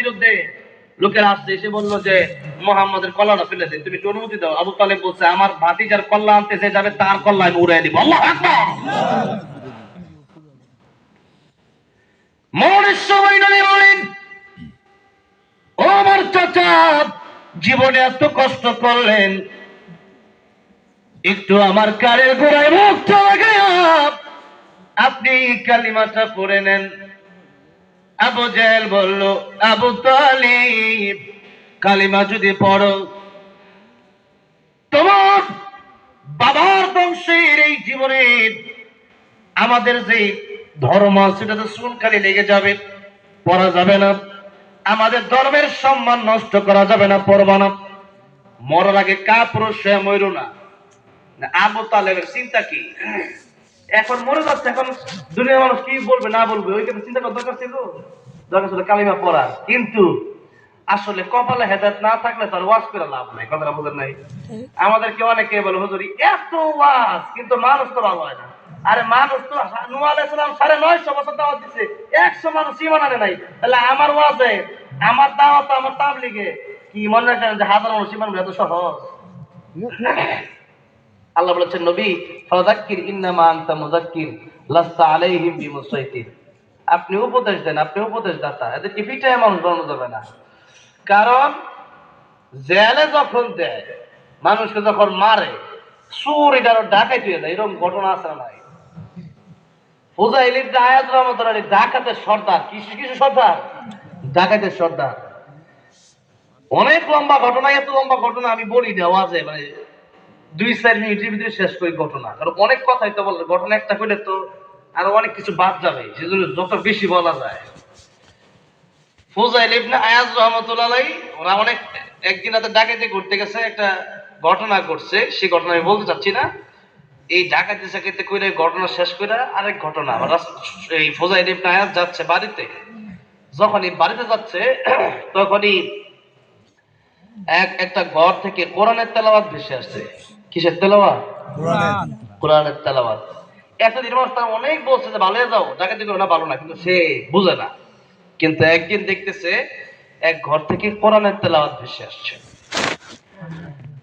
বিরুদ্ধে। আসছে, এসে যে, মোহাম্মদের তুমি একটু অনুমতি দাও। আবু বলছে, আমার ভাতিজার কল্লা আনতে যাবে, তার আমি উড়াই দিব। আল্লাহ মনের সময় নয় বলেন, ও আমার চাচা, জীবনে এত কষ্ট করলেন, একটু আমার কারের গোড়ায় মুখটা লাগাইয়া আপনি কালিমাটা পড়ে নেন। আবু জেল বলল আবু তালিব কালিমা যদি পড়ো তোমার বাবার বংশের এই জীবনের আমাদের যে ধর্ম সেটা তো শুনখালি লেগে যাবে পড়া যাবে না। আমাদের ধর্মের সম্মান নষ্ট করা যাবে না পড়বা না। মরার আগে কাপড় সে মরু না, আবু তালেবের চিন্তা কি? এখন মরে যাচ্ছে এখন দুনিয়ার মানুষ কি বলবে, না বলবে, ওই কথা চিন্তা করার দরকার ছিল? দরকার ছিল কালিমা পড়ার কিন্তু আসলে কপালে হেদায়ত না থাকলে তার ওয়াজ করে লাভ নাই, কথাটা বোঝেন নাই? আমাদেরকে অনেকে বলে, হুজুরি, এত ওয়াজ, কিন্তু মানুষ তো ভালো হয় না। আরে মানুষ তো নুয়া আলাইসালাম সাড়ে নয়শো বছর দাওয়াত দিচ্ছে একশো মানুষ ইমান আনে নাই। তাহলে আমার ওয়াজে, আমার দাওয়াত আমার তাবলিগে, কি মনে রাখেন যে হাজার মানুষ ইমান এত সহজ। আল্লাহ বলেছেন, নবী, ফাযাক্কির ইন্নামা আনতা মুযাক্কির লাস্তা আলাইহিম বিমুসাইতির আপনি উপদেশ দেন, আপনি উপদেশ দাতা এদেরকে পিঠায় মানুষ বানানো যাবে না। কারণ, জেলে যখন দেয়, মানুষকে যখন মারে সুর এটা ডাকাই তুই দেয় এরকম ঘটনা আছে না নাই? ফুজাইল ইবনে আয়াজ রহমাতুল্লাহ ডাকাতের সর্দার। কিছু কিছু সর্দার? ডাকাতের সর্দার। অনেক লম্বা ঘটনা, এত লম্বা ঘটনা আমি বলি না, ওয়াজে মানে দুই চার মিনিটের ভিতরে শেষ করি ঘটনা। কারণ অনেক কথাই তো বললে ঘটনা একটা কইলে তো আরও অনেক কিছু বাদ যাবে। সেজন্য যত বেশি বলা যায়। ফুজাইল ইবনে আয়াজ রহমাতুল্লাহ ওরা অনেক একদিন রাতে ডাকাতি করতে গেছে, একটা ঘটনা ঘটছে। সেই ঘটনা আমি বলতে চাচ্ছি না। এই ডাকাতি চাকাতি কইরে ঘটনা শেষ করে আরেক ঘটনা। এই ফুজাইল ইবনে আয়াজ যাচ্ছে বাড়িতে। যখনই বাড়িতে যাচ্ছে, তখনই এক, একটা ঘর থেকে কোরআনের তেলাওয়াত ভেসে আসছে। কিসের তেলাওয়াত? কোরআনের। তেলাওয়াত। একটা নির্মাণ স্থান অনেক বলছে যে ভালো যাও। যাকে করো না ভালো না। কিন্তু সে বুঝে না। কিন্তু একদিন দেখতেছে এক ঘর থেকে কোরআনের তেলাওয়াত ভেসে আসছে।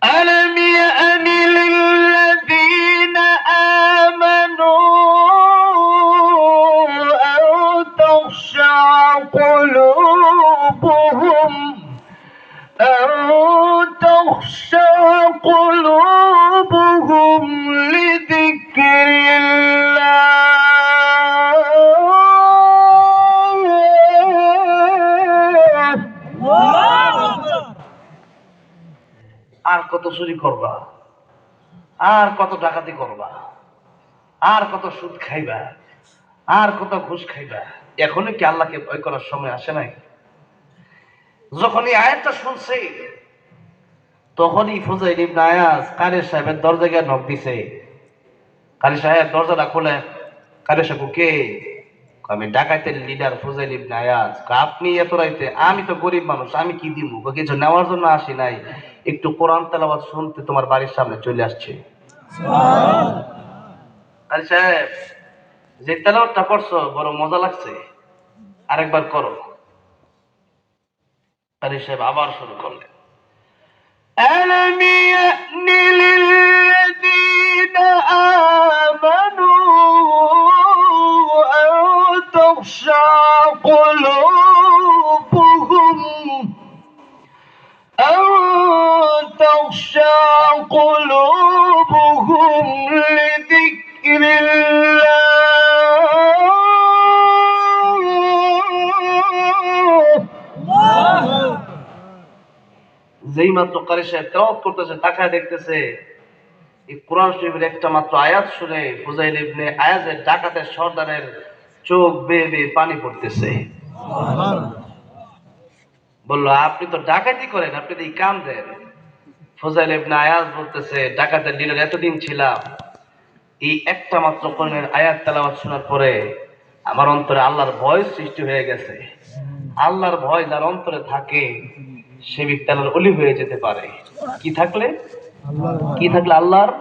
আলামিয়া আনিলিল কত চুরি করবা? আর কত ডাকাতি করবা? আর কত সুদ খাইবা? আর কত ঘুষ খাইবা? এখনই কি আল্লাহকে ভয় করার সময় আসে নাই? যখন এই আয়াতটা শুনছে, তখনই ফুজাইল ইবনে আয়াজ কারি সাহেবের দরজা গিয়ে নক দিছে। কারি সাহেব দরজাটা খুলে, কারি সাহেব কে আমি ডাকাতের লিডার ফুজাইল ইবনে আয়াজ। আপনি এত রাইতে, আমি তো গরিব মানুষ, আমি কি দিব কিছু নেওয়ার জন্য আসি নাই। একটু কোরআন তেলাওয়াত শুনতে তোমার বাড়ির সামনে চলে আসছে কারি সাহেব যে তেলাওয়াতটা করছো বড় মজা লাগছে আরেকবার করো কারি সাহেব আবার শুরু করলেন ألم يأن قلوبهم لذكر الله যেই মাত্র কারি সাহেব তেলাওয়াত করতেছে তাকায় দেখতেছে এই কোরআন শরীফের একটা মাত্র আয়াত শুনে ফুজাইল ইবনে আয়াজের ডাকাতের সর্দারের চোখ বেয়ে বেয়ে পানি পড়তেছে বললো আপনি তো ডাকাতি করেন আপনি তো এই কাম দেন ফুজাইল ইবনে আয়াজ বলতেছে, ডাকাতের লিডার এতদিন ছিলাম, এই একটা মাত্র কোরআনের আয়াত তেলাওয়াত শোনার পরে আমার অন্তরে আল্লাহর ভয় সৃষ্টি হয়ে গেছে। আল্লাহর ভয় যার অন্তরে থাকে, সে ব্যক্তি আল্লাহর অলি হয়ে যেতে পারে। কি থাকলে? কি থাকলে আল্লাহর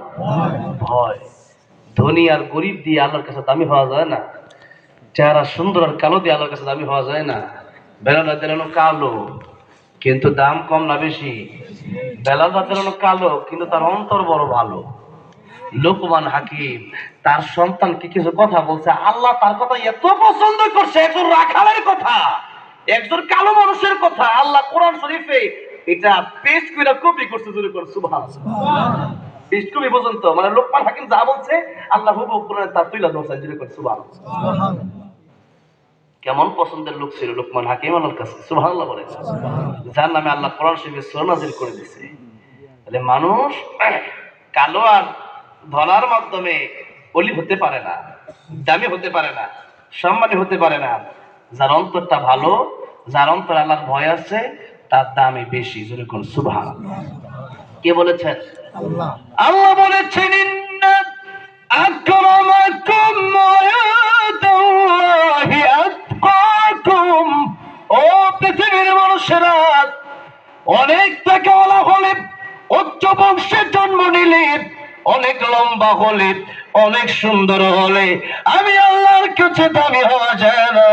ভয়? ধনী আর গরিব দিয়ে আল্লাহর কাছে দামি হওয়া যায় না। চেহারা সুন্দর আর কালো দিয়ে আল্লাহর কাছে দামি হওয়া যায় না। রাদিয়াল্লাহু কালো, কিন্তু দাম কম না বেশি। বেলাল রাদিয়াল্লাহু কালো কিন্তু তার অন্তর বড় ভালো। লোকমান হাকিম তার সন্তানকে কিছু কথা বলছে? আল্লাহ তার কথা এত পছন্দ করছে একজন রাখালের কথা একজন কালো মানুষের কথা। আল্লাহ কোরআন শরীফে এটা পেশ করে কপি করছে জুড়ে করে সুবহান পেশ কপি পর্যন্ত মানে লোকমান হাকিম যা বলছে আল্লাহ হুবহু কোরআন তার তুইলা ধরছে জুড়ে করে সুবহান কেমন পছন্দের লোক ছিল লোকমান হাকিম আল্লাহর কাছে? সুবহানাল্লাহ বলে যার নামে আল্লাহ কোরআন শরীফে সূরা নাযিল করে দিয়েছে তাহলে মানুষ কালো আর ধলার মাধ্যমে অলি হতে পারে না দামি হতে পারে না সম্মানী হতে পারে না। যার অন্তরটা ভালো যার অন্তর আল্লাহর ভয় আছে তার দামে বেশি যেরকম সুবহান কে বলেছেন? আল্লাহ। বলেছেন আক্রামাকুম ওয়াদাল্লাহি মানুষেরা অনেক টাকাওয়ালা হলে উচ্চ বংশের জন্ম নিলে অনেক লম্বা হলে অনেক সুন্দর হলে। আমি আল্লাহর কাছে দামি হওয়া যায় না,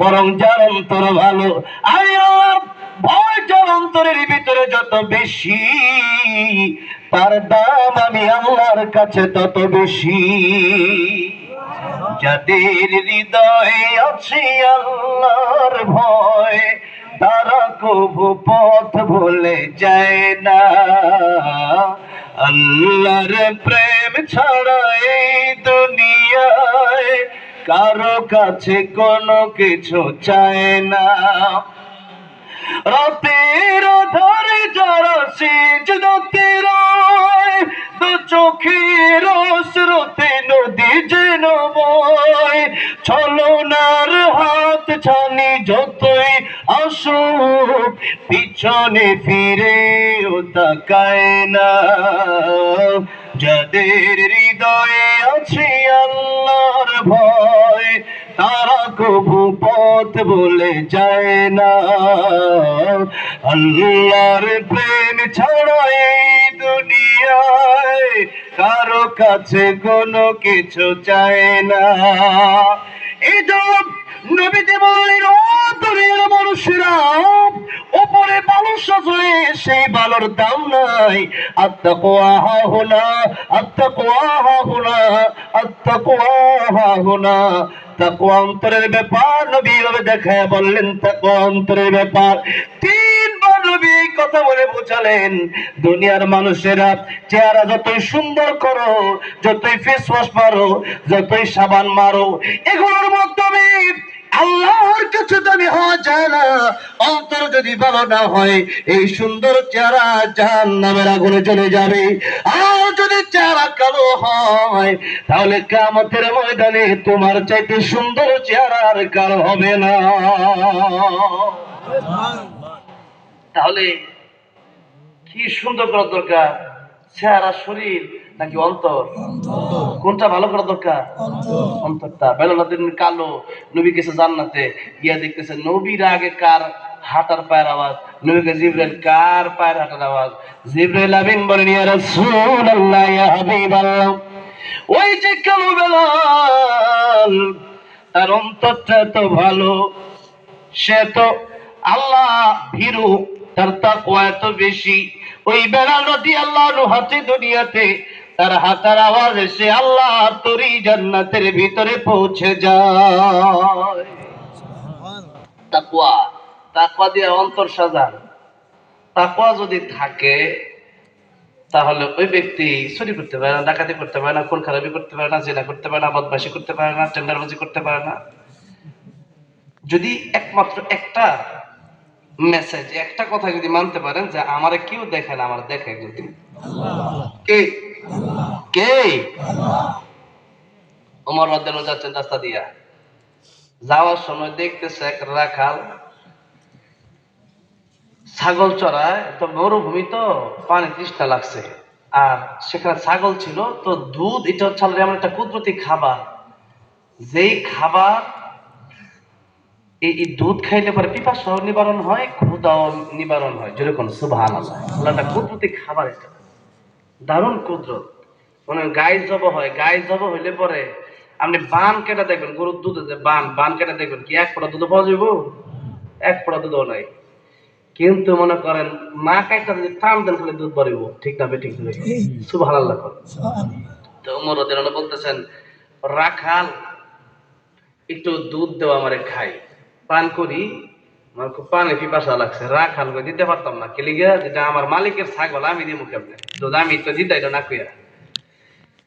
বরং যার অন্তর ভালো, আমি আল্লাহর ভয় যার অন্তরের ভিতরে যত বেশি, তার দাম আমি আল্লাহর কাছে তত বেশি। যাদের হৃদয়ে আছে আল্লাহর ভয় তারা কবু পথ ভুলে যায় না। আল্লাহর প্রেম ছাড়া এই দুনিয়ায় কারও কাছে কোনো কিছু চায় না। রাতের ধারে যারা সেজ রয়, দু চোখের স্রোতে নদী যেন বয়, ছলনার হাত ছানি যতই আসুক পিছনে ফিরে ও তাকায় না। যাদের হৃদয়ে আছে আল্লাহর ভয়, তারা কবু পথ বলে যায় না। আল্লাহর প্রেম ছাড়া এই দুনিয়ায় কারও কাছে কোনো কিছু চায় না। এই নবীতে বললেন ও দুনিয়ার মানুষেরা উপরে বালু সাজয়ে সেই বালুর দাম নাই। আত্তাকুয়া হা হুনা আত্তাকুয়া হা হুনা আত্তাকুয়া হা হুনা তাকওয়া অন্তরের ব্যাপার নবী দেখায় বললেন, তাকওয়া অন্তরের ব্যাপার। তিনবার নবী কথা বলে বোঝালেন, দুনিয়ার মানুষেরা চেহারা যতই সুন্দর করো, যতই ফেস ওয়াশ মারো, যতই সাবান মারো, এগুলোর মাধ্যমে আল্লাহর কাছে দামি হওয়া যায় না। অন্তর যদি ভালো না হয়, এই সুন্দর চেহারা জাহান নামের আগুনে চলে যাবে। আর যদি চেহারা কালো হয়, তাহলে কামতের ময়দানে তোমার চাইতে সুন্দর চেহারা আর কালো হবে না। তাহলে কি সুন্দর করার দরকার? চেহারা, শরীর নাকি অন্তর? কোনটা ভালো করা দরকার? অন্তরটা। বেলাদিন কালো নবী গেছে জান্নাতে, গিয়া দেখতেছে নবীর আগে কার হাঁটার পায়ের আওয়াজ? নবীকে জিব্রাইল কার পায়ের হাঁটার আওয়াজ? জিব্রাইল আমিন বলেন, ইয়া রাসূলুল্লাহ, ইয়া ওই যে কালো বেলাল, তার অন্তরটা তো ভালো, সে তো আল্লাহ ভীরু, তার তাকওয়া এত বেশি। ওই বেড়াল নদী আল্লাহ হাতে দুনিয়াতে তার হাতার আওয়াজ এসে আল্লাহ তোরই জান্নাতের ভিতরে পৌঁছে যায়। তাকওয়া তাকওয়া দিয়ে অন্তর সাজান। তাকওয়া যদি থাকে তাহলে ওই ব্যক্তি চুরি করতে পারে না ডাকাতি করতে পারে না খুন খারাপি করতে পারে না জেনা করতে পারে না বদমাশি করতে পারে না টেন্ডারবাজি করতে পারে না। যদি একমাত্র একটা মেসেজ একটা কথা যদি মানতে পারেন যে আমারে কেউ দেখে না আমার দেখে একজন কে? কে? ওমর রাদ্দানো যাচ্ছেন রাস্তা দিয়া। যাওয়ার সময় দেখতেছে এক রাখাল ছাগল চড়ায়, তো মরুভূমি তো পানি তৃষ্ণা লাগছে। আর সেখানে ছাগল ছিল, তো দুধ, এটা হচ্ছে এমন একটা কুদরতি খাবার। যেই খাবার এই দুধ খাইলে পরে পিপাসাও নিবারণ হয় ক্ষুদাও নিবারণ হয়, যেরকম সুবহান আল্লাহ আল্লাহটা কুদরতি খাবার এটা। দারুণ কুদরত মানে গাই জব হয়, গাই জব হইলে পরে আপনি বান কেটে দেখবেন, গরুর দুধে যে বান বান কেটে দেখবেন কি, এক ফোঁটা দুধ পাওয়া যাব এক ফোঁটা দুধও নাই। কিন্তু মনে করেন মা কাইটা যদি টান দেন খালি দুধ বাড়িব। ঠিক না ঠিক না সুভান আল্লাহ তো উমর রাদিয়াল্লাহু বলতেছেন, রাখাল, একটু দুধ দেওয়া আমারে খাই। পান করি আমার খুব পানি পিপাসা লাগছে রাখাল করে দিতে পারতাম না। কেলিগা যেটা আমার মালিকের ছাগল, আমি দিব কেমনে? দুধ আমি তো দিতাই না কুইয়া।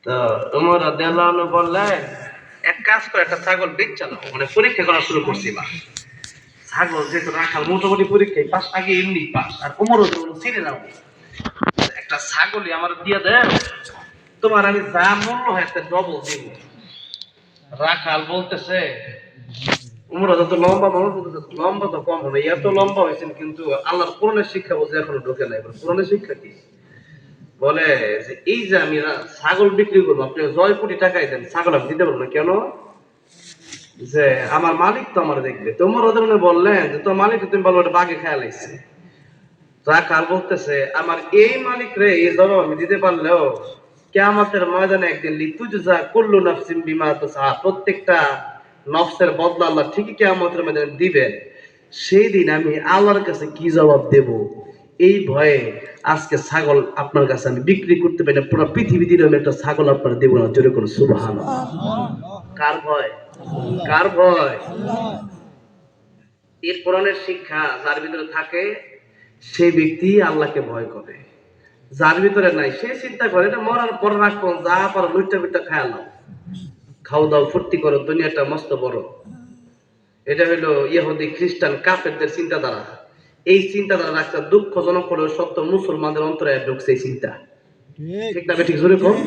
তো উমর আনহু বললেন, এক কাজ করে, একটা ছাগল বেচা নাও মানে পরীক্ষা করা শুরু করছি মা ছাগল যেহেতু রাখাল মোটামুটি পরীক্ষায় পাস আগে এমনি পাস আর উমর চিনে নাও। একটা ছাগলই আমার দিয়ে দেয় তোমার আমি যা মূল্য হয় একটা ডবল দিব রাখাল বলতেছে উমর যত লম্বা মানুষ, লম্বা তো কম হবে এত লম্বা হয়েছেন কিন্তু আল্লাহর কোরআনের শিক্ষা বলছে এখনও ঢোকে নাই। কোরআনের শিক্ষা কি? বলে যে এই যে আমি ছাগল বিক্রি করব, আপনি জয় কোটি টাকাই দেন, ছাগল আমি দিতে পারব না। কেন? যে আমার মালিক তো আমার দেখবে। তোমার ওদের মনে বললেন যে, তোর মালিক তুমি বলো বাঘে খেয়াল আইছে রাখাল বলতেছে, আমার এই মালিক রে, এই জবাব আমি দিতে পারলেও কেয়ামতের ময়দানে একদিন লিতুজা কুল্লু নাফসিম বিমা তাসা, প্রত্যেকটা নফসের বদলা আল্লাহ ঠিকই কেয়ামতের ময়দানে দিবেন। সেই দিন আমি আল্লাহর কাছে কি জবাব দেব? এই ভয়ে আজকে ছাগল আপনার কাছে আমি বিক্রি করতে পারি না। পুরো পৃথিবী দিয়ে আমি একটা ছাগল আপনার দেবো না। জোরে কোনো সুবহান কার ভয়? কার ভয়? এর কোরআনের শিক্ষা যার ভিতরে থাকে, সেই ব্যক্তি আল্লাহকে ভয় করে। যার ভিতরে নাই, সে চিন্তা করে এটা মরার পর রাখব, যা পারো লুইটা লুইটা খায়ালাম খাও দাও ফুর্তি করো, দুনিয়াটা মস্ত বড়। এটা হলো ইহুদি, খ্রিস্টান, কাফেরদের চিন্তাধারা। এই চিন্তাধারা রাখছে দুঃখজনক হলেও সত্য, মুসলমানদের অন্তরে ঢুকছে এই চিন্তা। ঠিক না ঠিক জোরে কম?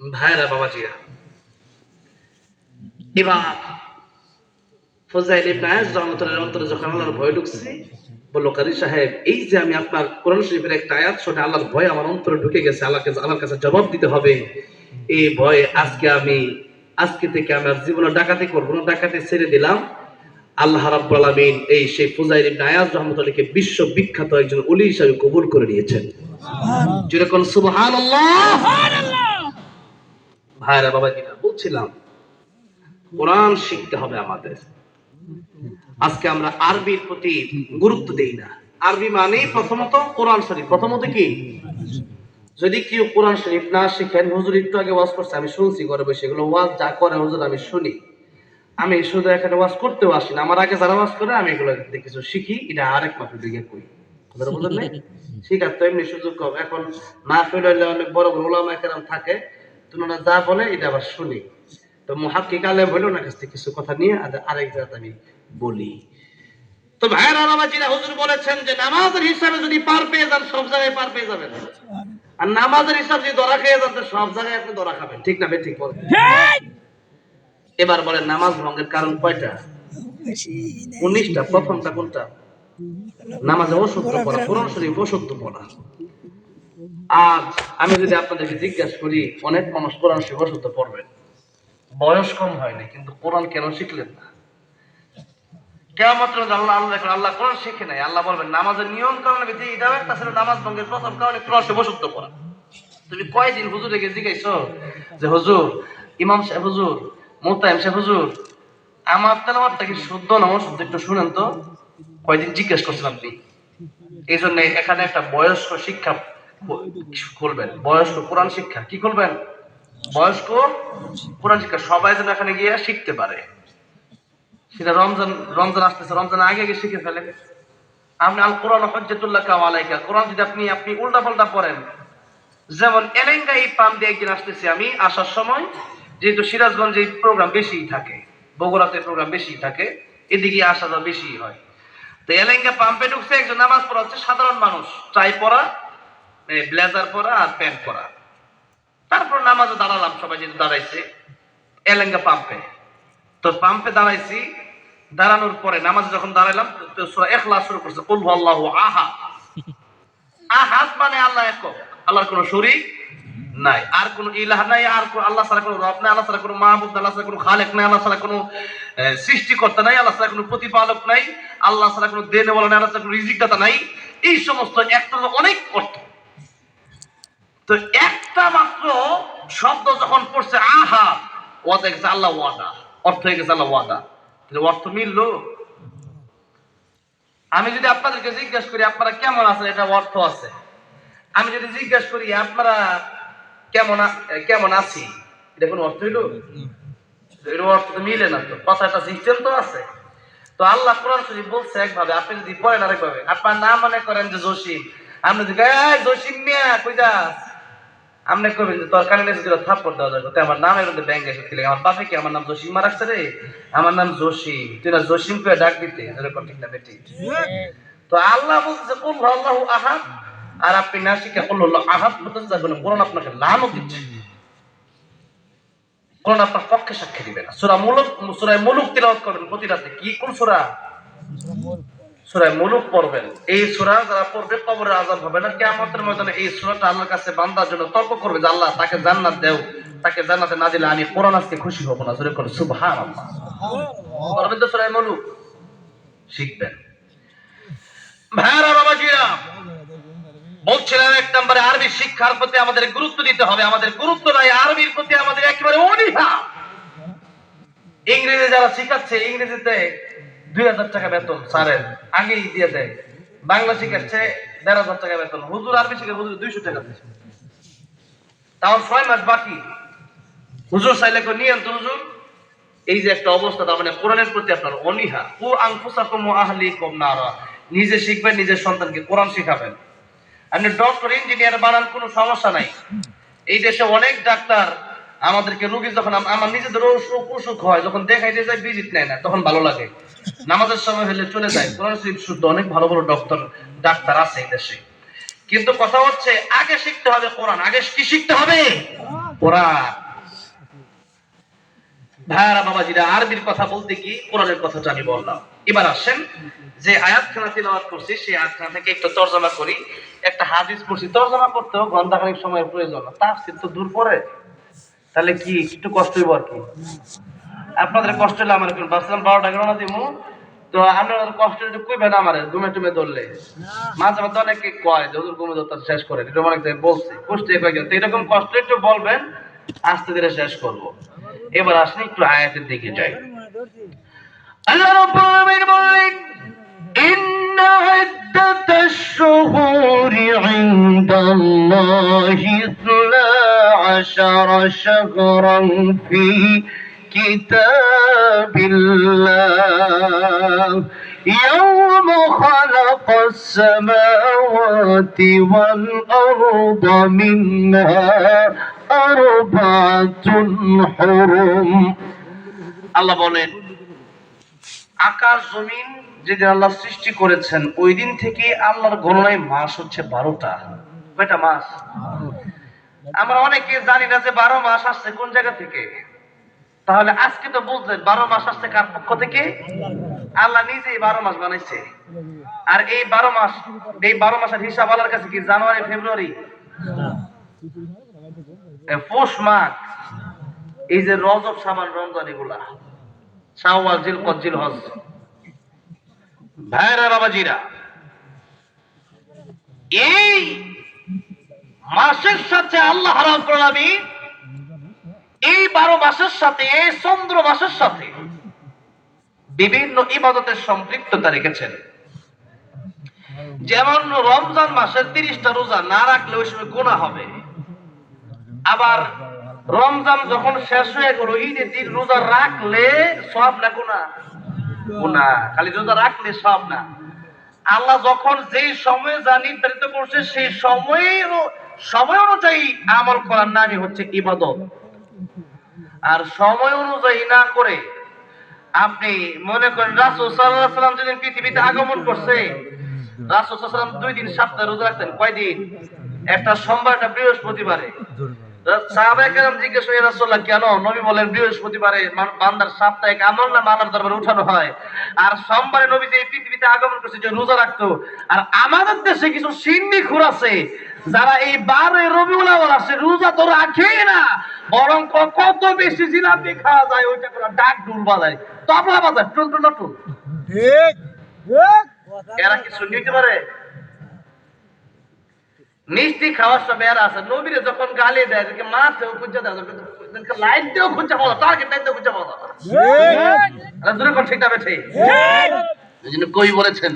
ভাইরা বাবাজিরা। এবার ফজাইল ইবনে আয়াজ রাহমাতুল্লাহ অন্তরে যখন আল্লাহর ভয় ঢুকছে, বলল কারি সাহেব, এই যে আমি আপনার কোরআন শরীফের একটা আয়াত শুনে আল্লাহর ভয় আমার অন্তরে ঢুকে গেছে আল্লাহকে আল্লাহর কাছে জবাব দিতে হবে। এই ভয়ে আজকে আমি আজকে থেকে আমার জীবনে ডাকাতি করব না ডাকাতি ছেড়ে দিলাম। আল্লাহ রাব্বুল আলামিন এই সেই ফুজাইল ইবনে আয়াজ রাহমাতুল্লাহকে বিশ্ব বিখ্যাত একজন ওলি হিসেবে কবুল করে নিয়েছেন। যেরকম সুবহানাল্লাহ। ভাইরা বাবা কিনা বলছিলাম কোরআন শিখতে হবে আমাদের। আজকে আমরা আরবির প্রতি গুরুত্ব দেই না। আরবি মানেই প্রথমত কোরআন শরীফ। প্রথমত কি? যদি কেউ কোরআন শরীফ না শিখেন হুজুর একটু আগে ওয়াজ করছে আমি শুনছি ঘরে বসে এগুলো ওয়াজ যা করে হুজুর আমি শুনি। আমি শুধু এখানে ওয়াজ করতেও আসি না। আমার আগে যারা ওয়াজ করে আমি এগুলো কিছু শিখি এটা আরেক মাত্র দিকে কই বুঝলেন? ঠিক আছে এমনি সুযোগ কম। এখন মাহফিল হইলে অনেক বড় বড় ওলামা কেরাম থাকে তোমরা যা বলে এটা আবার শুনি। তো মহাক্কিক আলেম হইল না কাছ থেকে কিছু কথা নিয়ে আরেক জায়গাতে আমি বলি। তো ভাইয়েরা বাবাজিরা হুজুর বলেছেন যে নামাজের হিসাবে যদি পার পেয়ে যান সব জায়গায় পার পেয়ে যাবেন। আর নামাজের হিসাব যদি ধরা খেয়ে যান সব জায়গায় আপনি ধরা খাবেন। ঠিক না ঠিক বলেন। এবার বলেন নামাজ ভঙ্গের কারণ কয়টা? উনিশটা প্রথমটা কোনটা? নামাজে অসত্য পড়া কোরআন শরীফ অসত্য পড়া। আর আমি যদি আপনাদেরকে জিজ্ঞাসা করি অনেক মানুষ কোরআন শরীফ অসত্য পড়বেন বয়স কম হয়নি কিন্তু কোরআন কেন শিখলেন না? কেমন আল্লাহ আল্লাহ আল্লাহ কোরআন শিখে নাই। আল্লাহ বলবেন, নামাজের নিয়ম কারণে এটাও একটা ছিল নামাজ ভঙ্গের প্রথম কারণে কোরআন শরীফ অসত্য পড়া। তুমি কয়দিন হুজুরে গিয়ে জিজ্ঞাসো যে, হুজুর, ইমাম সাহেব হুজুর, মোতায়েম সাহেব হুজুর, আমার তেলাওয়াতটা কি শুদ্ধ না অশুদ্ধ? একটু শুনেন তো। কয়দিন জিজ্ঞেস করছেন আপনি এই জন্য এখানে একটা বয়স্ক শিক্ষা খুলবেন বয়স্ক কোরআন শিক্ষা। কি খুলবেন বয়স্ক কোরআন শিক্ষা। সবাই যেন এখানে গিয়ে শিখতে পারে। সেটা রমজান রমজান আসতেছে রমজান আগে আগে শিখে ফেলেন আপনি আল কোরআন হজ্জাতুল্লাহ কাওয়ালাইকা কোরআন যদি আপনি আপনি উল্টা পাল্টা পড়েন, যেমন এলেঙ্গা এই পাম দিয়ে একদিন আসতেছি আমি, আসার সময়, যেহেতু সিরাজগঞ্জে প্রোগ্রাম বেশি থাকে, বগুড়াতে প্রোগ্রাম বেশি থাকে, এদিকে আসা যাওয়া বেশি হয়। তো এলেঙ্গা পাম্পে ঢুকছে, একজন নামাজ পড়া হচ্ছে সাধারণ মানুষ টাই পরা ব্লেজার পরা আর প্যান্ট পরা। তারপর নামাজে দাঁড়ালাম সবাই যেহেতু দাঁড়াইছে, এলেঙ্গা পাম্পে। তো পাম্পে দাঁড়াইছি দাঁড়ানোর পরে নামাজ যখন দাঁড়াইলাম সূরা শুরু করছে, কুল আল্লাহু আহাদ। মানে আল্লাহ একক আল্লাহর কোনো শরীক নাই, আর কোন ইলাহ নাই, আর কোন আল্লাহ ছাড়া কোনো রব নাই, আল্লাহ ছাড়া কোনো মাহবুব আল্লাহ ছাড়া কোনো খালেক নাই, আল্লাহ ছাড়া কোনো সৃষ্টিকর্তা নাই, আল্লাহ ছাড়া কোনো প্রতিপালক নাই, আল্লাহ ছাড়া কোনো বলা নাই, আল্লাহ ছাড়া কোনো রিজিকদাতা নাই। এই সমস্ত একটা অনেক অর্থ। তো একটা মাত্র শব্দ যখন পড়ছে আহা ওয়াদা গেছে আল্লাহ ওয়াদা। অর্থ হয়ে গেছে আল্লাহ ওয়াদা। অর্থ মিললো আমি যদি আপনাদেরকে জিজ্ঞেস করি, আপনারা কেমন আছেন? এটা অর্থ আছে। আমি যদি জিজ্ঞেস করি, আপনারা কেমন কেমন আছি? এটা কোনো অর্থ হইল অর্থ তো মিলে না তো। কথা একটা সিস্টেম তো আছে। তো আল্লাহ কোরআন শরীফ বলছে একভাবে, আপনি যদি পড়েন আরেকভাবে। আপনার নাম মনে করেন যে জসিম। আপনি যদি জসিম মিয়া, কই যাস? আপনি দেওয়া আমার মধ্যে এসে আমার বাপে কি আমার নাম জসিম রে? আমার নাম জসিম। তুই না জসিম ডাক দিতে। এরকম ঠিক না বেটি। তো আল্লাহ বলছে কুল আল্লাহ আহাদ। আর আপনি না শিখে কুল আহাদ বলতে যাবেন কোরআন আপনাকে লানও দিচ্ছে। কোরআন আপনার পক্ষে সাক্ষী দিবে না। সূরা মুলুক সূরা মুলুক তিলাওয়াত করবেন প্রতি রাতে। কি কোন সূরা? সূরা মুলুক পড়বেন। এই সূরা যারা পড়বে কবরের আযাব হবে না, কিয়ামতের ময়দানে এই সূরাটা আল্লাহর কাছে বান্দার জন্য তর্ক করবে যে আল্লাহ তাকে জান্নাত দেও, তাকে জান্নাতে না দিলে আমি কোরআন আজকে খুশি হব না। জোরে করে সুবহানাল্লাহ। পড়বেন তো সূরা মুলুক? শিখবেন। ভাইরা বলছিলাম এক নম্বরে, আরবি শিক্ষার প্রতি আমাদের গুরুত্ব দিতে হবে। আমাদের গুরুত্ব নাই আরবির প্রতি আমাদের একেবারে অনীহা। ইংরেজি যারা শিখাচ্ছে, ইংরেজিতে দুই হাজার টাকা বেতন, স্যারের। আগেই দিয়ে দেয়। বাংলা শিখাচ্ছে দেড় হাজার টাকা বেতন। হুজুর আরবি শিখে হুজুর দুইশো টাকা দেয় তাও ছয় মাস বাকি। হুজুর চাইলে কেউ নিয়েন তো হুজুর? এই যে একটা অবস্থা, তার মানে কোরআনের প্রতি আপনার অনীহা। ও আংফুসাকুম ওয়া আহলিকুম নারা। নিজে শিখবেন, নিজের সন্তানকে কোরআন শিখাবেন। আপনি ডক্টর, ইঞ্জিনিয়ার বানান কোনো সমস্যা নাই। এই দেশে অনেক ডাক্তার আমাদেরকে রোগী যখন আমার নিজেদের অসুখ অসুখ হয়, যখন দেখাইতে যায় ভিজিট নেয় না, তখন ভালো লাগে। নামাজের সময় হলে চলে যায়। কোরআন শরীফ শুদ্ধ, অনেক ভালো ভালো ডক্টর ডাক্তার আছে দেশে। কিন্তু কথা হচ্ছে, আগে শিখতে হবে কোরআন। আগে কি শিখতে হবে? কোরআন। ভাইয়ারা, বাবাজিরা, আরবির কথা বলতে কি? কোরআনের কথাটা আমি বললাম। এবার আসেন, যে আয়াতখানা তিলাওয়াত করছি, সেই আয়াত আয়াতখানা থেকে একটু তর্জমা করি। একটা হাদিস পড়ছি। তর্জমা করতেও ঘন্টাখানিক সময়ের প্রয়োজন। তাফসীর তো দূর পড়ে তাহলে কি একটু কষ্ট হইব আর কি? আপনাদের কষ্ট হলে আমার ভাবছিলাম বারোটা কেন দিব তো আপনার কষ্ট একটু কইবেন আমার ঘুমে টুমে ধরলে। মাঝে মধ্যে অনেকে কয় যদুর হুজুর ঘুমে শেষ করে এটা অনেক বলছে, কষ্টে কয়েকজন তো এরকম কষ্ট একটু বলবেন, আস্তে ধীরে শেষ করব। এবার আসলে একটু আয়াতের দিকে যাই। আল্লাহ রাব্বুল আলামিন বলেন, ইন্না হাদ্দাত عشر شهرا في كتاب الله يوم خلق السماوات والأرض منها أربعة حرم الله বলেন আকাশ জমিন যেদিন আল্লাহ সৃষ্টি করেছেন ওই দিন থেকে আল্লাহর গণনায় মাস হচ্ছে বারোটা কয়টা মাস আমরা অনেকে জানি না যে বারো মাস আসছে কোন জায়গা থেকে। তাহলে আজকে তো বুঝলেন, বারো মাস আসছে কার পক্ষ থেকে? আল্লাহ নিজেই বারো মাস বানাইছে। আর এই বারো মাস, এই বারো মাসের হিসাব আল্লাহর কাছে কি? জানুয়ারি, ফেব্রুয়ারি? পৌষ মাস। এই যে রজব, সাবান, রমজান এগুলা। শাওয়াল জিলকদ জিলহজ। ভাইরা বাবাজিরা, এই মাসের সাথে আল্লাহ রাব্বুল আলামিন এই বারো মাসের সাথে, এই চন্দ্র মাসের সাথে বিভিন্ন ইবাদতের সম্পৃক্ততা রেখেছেন। যেমন রমজান মাসের তিরিশটা রোজা না রাখলে ওই সময় গুণা হবে। আবার রমজান যখন শেষ হয়ে গেল, ঈদের দিন রোজা রাখলে সব না গুণা গুণা খালি রোজা রাখলে সব না। আল্লাহ যখন যেই সময়ে যা নির্ধারিত করছে, সেই সময়ের সময় অনুযায়ী আমল করার নামই হচ্ছে ইবাদত। আর সময় অনুযায়ী না করে আপনি মনে করেন রাসূল আলাইহি সাল্লাম যেদিন পৃথিবীতে আগমন করছে, রাসূল সাল্লাম দুই দিন রোজা রাখতেন। কয়দিন? একটা সোমবার বৃহস্পতিবারে। নবী পৃথিবীতে আগমন করছে রোজা রাখতো, আর আমাদের দেশে কিছু সিন্নি খুর আছে যারা এই বারে রবিউল আউয়াল আসে রোজা তো রাখে না বরং কত বেশি জিলাপি খাওয়া যায় ওইটা করে ডাক ডুল বাজায়। তবলা বাজায় টুল টুল টুল ঠিক এরা কি শুনে নিতে পারে? মিষ্টি খাওয়ার সময় এরা আছে নবীরে যখন গালি দেয় এদেরকে মাছেও খুঁজে দেয় এদেরকে লাইট দিয়েও খুঁজে পাওয়া টার্গেট লাইট দিয়েও খুঁজে পাওয়া দূরে কোন ঠিক না বেঠে? ঠিক এই জন্য কই বলেছেন